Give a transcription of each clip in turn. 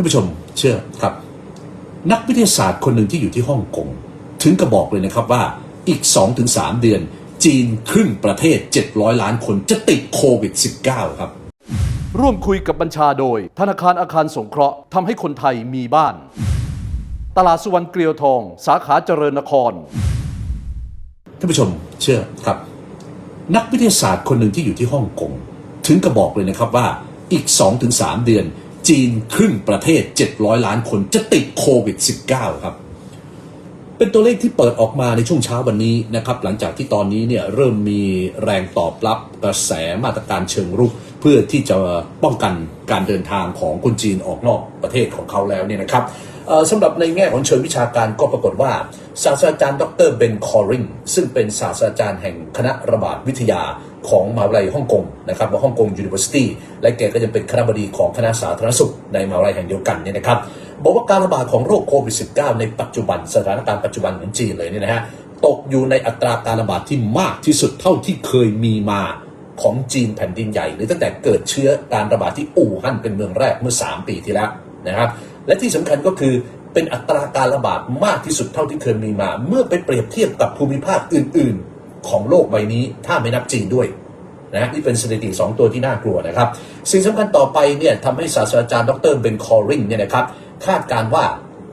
ท่านผู้ชมเชื่อครับ นักวิทยาศาสตร์คนหนึ่งที่อยู่ที่ฮ่องกงถึงกระบอกเลยนะครับว่าอีก 2-3 เดือน จีนครึ่งประเทศ 700 ล้านคนจะติดโควิด -19 ครับ ร่วมคุยกับบัญชาโดย ธนาคารอาคารสงเคราะห์ทำให้คนไทยมีบ้าน ตลาดสุวรรณเกลียวทอง สาขาเจริญนคร ท่านผู้ชมเชื่อครับ นักวิทยาศาสตร์คนหนึ่งที่อยู่ที่ฮ่องกงถึงกระบอกเลยนะครับว่าอีก 2-3 เดือน จีนครึ่งประเทศ 700 ล้านคนจะติดโควิด -19 ครับ เป็นตัวเลขที่เปิดออกมาในช่วงเช้าวันนี้นะครับ หลังจากที่ตอนนี้เนี่ยเริ่มมีแรงตอบรับกระแสมาตรการเชิงรุก เพื่อที่จะป้องกันการเดินทางของคนจีนออกนอกประเทศของเขาแล้วเนี่ยนะครับ สำหรับในแง่ของเชิงวิชาการก็ปรากฏว่า ศาสตราจารย์ ดรเบนคอริง ซึ่งเป็นศาสตราจารย์แห่งคณะระบาดวิทยาของมหาวิทยาลัยฮ่องกงนะครับฮ่องกงยูนิเวอร์ซิตี้และแกก็ยังเป็นคณะบดีของคณะสาธารณสุขในมหาวิทยาลัยแห่งเดียวกันเนี่ยนะครับบอกว่าการระบาดของโรคโควิด -19 ในปัจจุบันสถานการณ์ปัจจุบันของจีนเลยเนี่ยนะฮะตกอยู่ในอัตราการระบาดที่มากที่สุดเท่าที่เคยมีมาของจีนแผ่นดินใหญ่ หรือตั้งแต่เกิดเชื้อการระบาดที่อู่ฮั่นเป็นเมืองแรกเมื่อ 3 ปีที่แล้วนะครับ และที่สำคัญก็คือเป็นอัตราการระบาดมากที่สุดเท่าที่เคยมีมา เมื่อไปเปรียบเทียบกับภูมิภาคอื่น ๆ ของโลกใบนี้ ถ้าไม่นับจีนด้วยนะนี่เป็นสถิติ 2 ตัวที่น่ากลัวนะครับ สิ่งสำคัญต่อไปเนี่ยทำให้ศาสตราจารย์ดรเบนคอริงเนี่ยนะครับคาดการว่า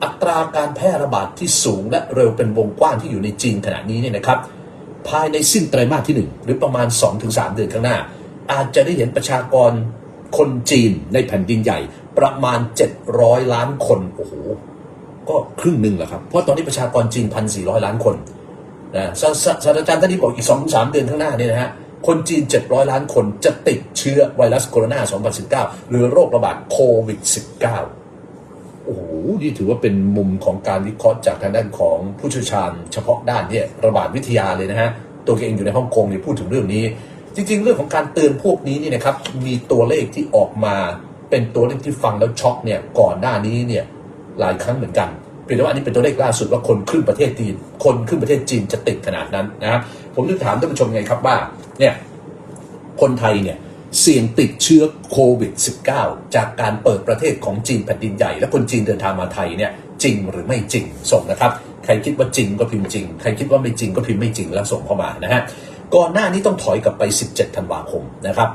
อัตราการแพร่ระบาดที่สูงและเร็วเป็นวงกว้างที่อยู่ในจีนขณะนี้เนี่ยนะครับภายในสิ้นไตรมาสที่ 1 หรือประมาณ 2-3 เดือนข้างหน้า อาจจะได้เห็นประชากรคนจีนในแผ่นดินใหญ่ ประมาณ 700 ล้านคนโอ้โหก็ครึ่งหนึ่งแหละครับ เพราะตอนนี้ประชากรจีน1,400ล้านคนนะศาศาศาสตราจารย์ท่านนี้บอกอีก2 3เดือนข้างหน้าเนี่ยนะฮะคนจีน 700 ล้านคนจะติดเชื้อไวรัสโคโรนา 2019 หรือโรคระบาดโควิด -19 โอ้โห นี่ถือว่าเป็นมุมของการวิเคราะห์จากทางด้านของผู้เชี่ยวชาญ เฉพาะด้านเนี่ยระบาดวิทยาเลยนะฮะ ตัวเองอยู่ในฮ่องกงเนี่ยพูดถึงเรื่องนี้ จริง ๆ เรื่องของการเตือนพวกนี้นี่นะครับ มีตัวเลขที่ออกมา เป็นตัวเลขที่ฟังแล้วช็อกเนี่ยก่อนหน้านี้เนี่ยหลายครั้งเหมือนกันเพียงแต่ว่าอันนี้เป็นตัวเลขล่าสุดว่าคนครึ่งประเทศจีน คนครึ่งประเทศจีนจะติดขนาดนั้นนะครับผมจะถามท่านผู้ชมไงครับว่าเนี่ยคนไทยเนี่ยเสี่ยงติดเชื้อโควิด -19 จากการเปิดประเทศของจีนแผ่นดินใหญ่ และคนจีนเดินทางมาไทยเนี่ยจริงหรือไม่จริงส่งนะครับ ใครคิดว่าจริงก็พิมพ์จริง ใครคิดว่าไม่จริงก็พิมพ์ไม่จริงแล้วส่งเข้ามานะฮะก่อนหน้านี้ต้องถอยกลับไป 17 ธันวาคมนะครับ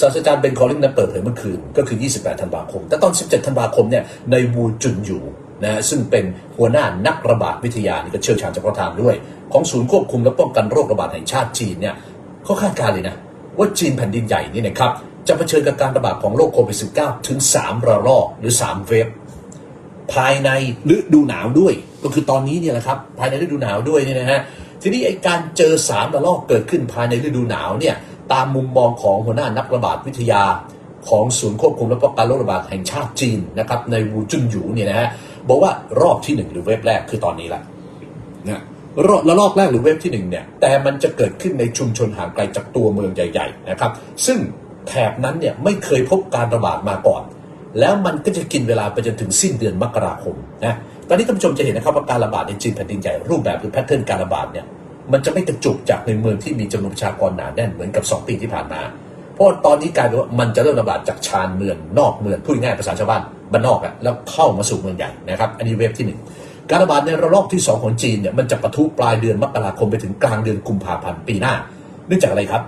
ศาสตราจารย์เบนคอลลิงนั้นเปิดเผยเมื่อคืนก็คือ 28 ธันวาคม แต่ตอน 17 ธันวาคมเนี่ยในวูจุนอยู่นะฮะซึ่งเป็นหัวหน้านักระบาดวิทยานี่ก็เชี่ยวชาญเฉพาะทางด้วย ของศูนย์ควบคุมและป้องกันโรคระบาดแห่งชาติจีนเนี่ยเขาคาดการณ์เลยนะ ว่าจีนแผ่นดินใหญ่นี่นะครับจะเผชิญกับการระบาดของโรคโควิด -19 ถึง 3 ระลอกหรือ 3 เวฟภายในฤดูหนาวด้วย ก็คือตอนนี้เนี่ยแหละครับภายในฤดูหนาวด้วยเนี่ยนะฮะทีนี้ไอการเจอสามระลอกเกิดขึ้นภายในฤดูหนาวเนี่ย ตามมุมมองของหัวหน้านักระบาดวิทยาของศูนย์ควบคุมและป้องกันโรคระบาดแห่งชาติจีนนะครับในวูจุนหยูเนี่ยนะฮะบอกว่ารอบที่หนึ่งหรือเวฟแรกคือตอนนี้แหละนะรอบระลอกแรกหรือเวฟที่หนึ่งเนี่ย แต่มันจะเกิดขึ้นในชุมชนห่างไกลจากตัวเมืองใหญ่ ๆ นะครับ ซึ่งแถบนั้นเนี่ยไม่เคยพบการระบาดมาก่อน แล้วมันก็จะกินเวลาไปจนถึงสิ้นเดือนมกราคมนะตอนนี้ท่านผู้ชมจะเห็นนะครับว่าการระบาดในจีนแผ่นดินใหญ่รูปแบบหรือแพทเทิร์นการระบาดเนี่ย มันจะไม่กระจุกจากในเมืองที่มีจำนวนประชากรหนาแน่นเหมือนกับ 2 ปีที่ผ่านมา เพราะตอนนี้กลายเป็นว่ามันจะเริ่มระบาดจากชานเมืองนอกเมืองพูดง่ายภาษาชาวบ้านบ้านนอกอะแล้วเข้ามาสู่เมืองใหญ่นะครับ อันนี้เวฟที่หนึ่งการระบาดในระลอกที่ 2 ของจีนเนี่ยมันจะปะทุปลายเดือนมกราคมไปถึงกลางเดือนกุมภาพันธ์ปีหน้าเนื่องจากอะไรครับ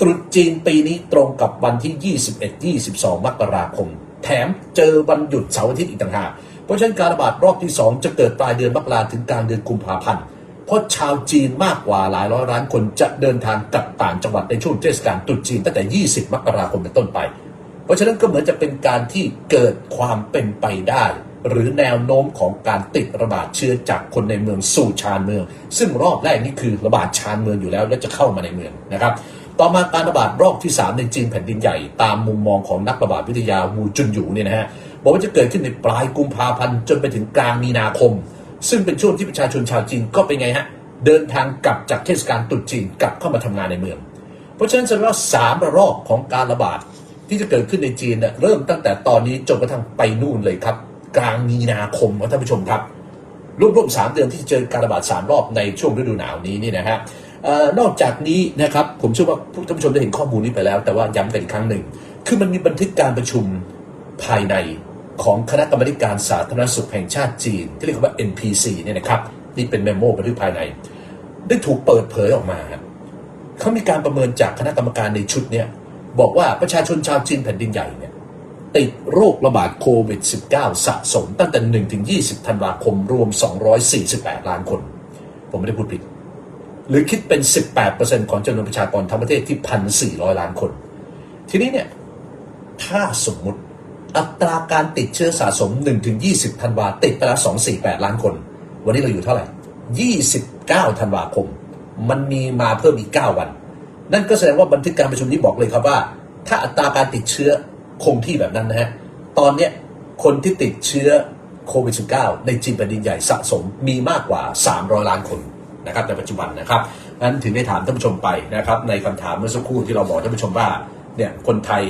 ตรุษจีนปีนี้ตรงกับวันที่ 21-22 มกราคม แถมเจอวันหยุดเสาร์อาทิตย์อีกต่างหาก เพราะฉะนั้นการระบาดรอบที่ 2 จะเกิดปลายเดือนมกราถึงกลางเดือนกุมภาพันธ์ เพราะชาวจีนมากกว่าหลายร้อยล้านคนจะเดินทางกลับต่างจังหวัดในช่วงเทศกาลตรุษจีนตั้งแต่ 20 มกราคมเป็นต้นไป เพราะฉะนั้นก็เหมือนจะเป็นการที่เกิดความเป็นไปได้ หรือแนวโน้มของการติดระบาดเชื้อจากคนในเมืองสู่ชานเมือง ซึ่งรอบแรกนี่คือระบาดชานเมืองอยู่แล้ว และจะเข้ามาในเมืองนะครับต่อมาการระบาดรอบที่ 3 ในจีนแผ่นดินใหญ่ ตามมุมมองของนักระบาดวิทยาวูจุนหยูเนี่ยนะฮะบอกว่าจะเกิดขึ้นในปลายกุมภาพันธ์จนไปถึงกลางมีนาคม ซึ่งเป็นช่วงที่ประชาชนชาวจีนก็เป็นไงฮะ เดินทางกลับจากเทศกาลตรุษจีนกลับเข้ามาทำงานในเมือง เพราะฉะนั้นแสดงว่าสามระลอกของการระบาดที่จะเกิดขึ้นในจีนเนี่ยเริ่มตั้งแต่ตอนนี้จนกระทั่งไปนู่นเลยครับ กลางมีนาคมครับท่านผู้ชมครับรวมๆสามเดือนที่จะเจอการระบาดสามรอบในช่วงฤดูหนาวนี้นี่นะฮะออนอกจากนี้นะครับผมเชื่อว่าท่านผู้ชมได้เห็นข้อมูลนี้ไปแล้ว แต่ว่าย้ำกันอีกครั้งหนึ่ง คือมันมีบันทึกการประชุมภายใน ของคณะกรรมการสาธารณสุขแห่งชาติจีน ที่เรียกว่า NPC เนี่ยนะครับนี่เป็นเมมโมบันทึกภายใน ได้ถูกเปิดเผยออกมาเขามีการประเมินจากคณะกรรมการในชุดเนี่ยบอกว่าประชาชนชาวจีนแผ่นดินใหญ่เนี่ยติดโรคระบาดโควิด -19 สะสมตั้งแต่ 1 ถึง 20 ธันวาคม รวม 248 ล้านคน ผมไม่ได้พูดผิด หรือคิดเป็น 18%ของจำนวนประชากรทั้งประเทศที่ 1,400 ล้านคน ทีนี้เนี่ย ถ้าสมมุติ อัตราการติดเชื้อสะสม 1-20ธันวาติดไปแล้ว248 ล้านคน วันนี้เราอยู่เท่าไหร่ 29ธันวาคม มันมีมาเพิ่มอีก 9 วัน นั่นก็แสดงว่าบันทึกการประชุมนี้บอกเลยครับว่า ถ้าอัตราการติดเชื้อคงที่แบบนั้นนะฮะ ตอนเนี้ยคนที่ติดเชื้อโควิด -19 ในจีนแผ่นดินใหญ่สะสมมีมากกว่า 300 ล้านคนนะครับในปัจจุบันนะครับนั้นถึงได้ถามท่านผู้ชมไปนะครับในคำถามเมื่อสักครู่ที่เราบอกท่านผู้ชมว่าเนี่ยคนไทย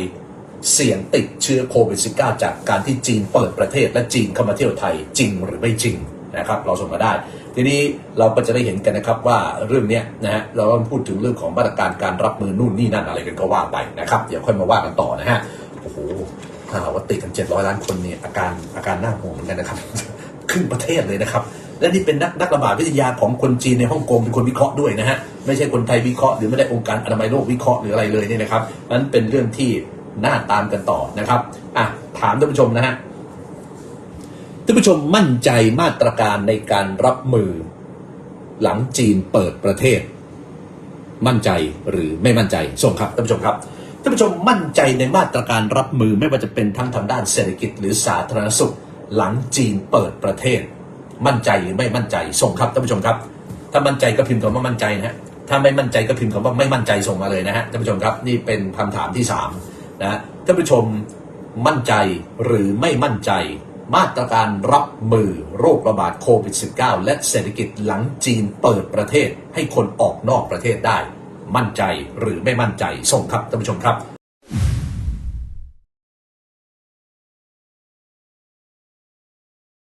เสี่ยงติดเชื้อโควิด -19 จากการที่จีนเปิดประเทศและจีนเข้ามาเที่ยวไทยจริงหรือไม่จริงนะครับเราส่งมาได้ ทีนี้เราก็จะได้เห็นกันนะครับว่าเรื่องนี้นะฮะเราต้องพูดถึงเรื่องของมาตรการการรับมือนู่นนี่นั่นอะไรกันก็ว่าไปนะครับเดี๋ยวค่อยมาว่ากันต่อนะฮะโอ้โหถ้าว่าติดกัน 700 ล้านคนเนี่ยอาการอาการน่าห่วงเหมือนกันนะครับครึ่งประเทศเลยนะครับและนี่เป็นนักนักระบาดวิทยาของคนจีนในฮ่องกงเป็นคนวิเคราะห์ด้วยนะฮะไม่ใช่คนไทยวิเคราะห์หรือไม่ได้องค์การอนามัยโลกวิเคราะห์หรืออะไรเลยเนี่ยนะครับนั้นเป็นเรื่องที่ น่าตามกันต่อนะครับอะถามท่านผู้ชมนะฮะท่านผู้ชมมั่นใจมาตรการในการรับมือ หลังจีนเปิดประเทศ มั่นใจหรือไม่มั่นใจส่งครับท่านผู้ชมครับท่านผู้ชมมั่นใจในมาตรการรับมือไม่ว่าจะเป็นทั้งทางด้านเศรษฐกิจหรือสาธารณสุข หลังจีนเปิดประเทศ มั่นใจหรือไม่มั่นใจส่งครับท่านผู้ชมครับ ถ้ามั่นใจก็พิมพ์คำว่ามั่นใจนะฮะถ้าไม่มั่นใจก็พิมพ์คำว่าไม่มั่นใจส่งมาเลยนะฮะท่านผู้ชมครับ นี่เป็นคำถามที่สาม นะท่านผู้ชมมั่นใจหรือไม่มั่นใจ มาตรการรับมือโรคระบาดโควิด -19 และเศรษฐกิจหลังจีนเปิดประเทศให้คนออกนอกประเทศได้ มั่นใจหรือไม่มั่นใจส่งครับท่านผู้ชมครับ